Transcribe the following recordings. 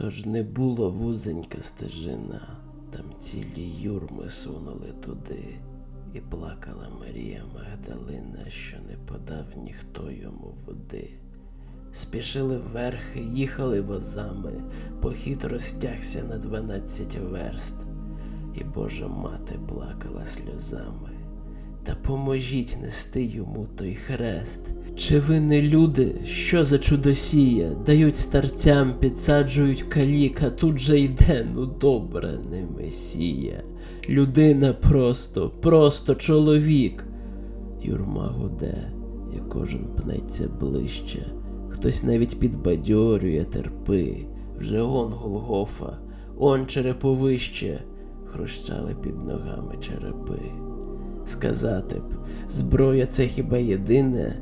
Тож не було вузенька стежина, там цілі юрми сунули туди, і плакала Марія Магдалина, що не подав ніхто йому води. Спішили вверхи, їхали возами, похід розтягся на дванадцять верст, і Божа мати плакала сльозами. Та поможіть нести йому той хрест. Чи ви не люди, що за чудосія, дають старцям, підсаджують калік, а тут же йде, ну добре, не месія. Людина просто, просто чоловік. Юрма гуде, і кожен пнеться ближче. Хтось навіть підбадьорює терпи. Вже он Голгофа, он череповище, хрущали під ногами черепи. Сказати б, зброя це хіба єдине,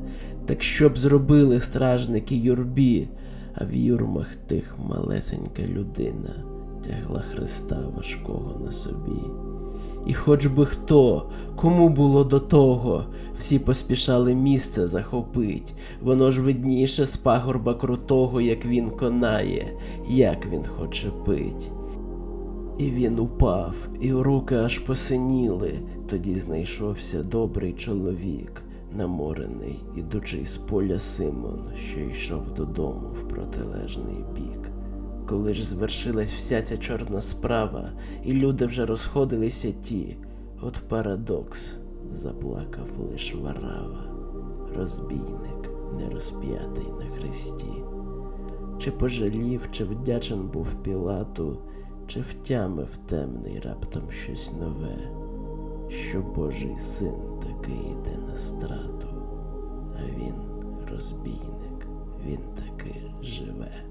так що б зробили стражники юрбі, а в юрмах тих малесенька людина тягла Христа важкого на собі. І хоч би хто, кому було до того, всі поспішали місце захопить, воно ж видніше з пагорба крутого, як він конає, як він хоче пить. І він упав, і руки аж посиніли. Тоді знайшовся добрий чоловік, наморений, ідучи з поля Симон, що йшов додому в протилежний бік. Коли ж звершилась вся ця чорна справа, і люди вже розходилися ті, от парадокс заплакав лиш варава, розбійник, не розп'ятий на хресті. Чи пожалів, чи вдячен був Пілату, чи втямив темний раптом щось нове, що Божий син таки йде на страту, а він розбійник, він таки живе.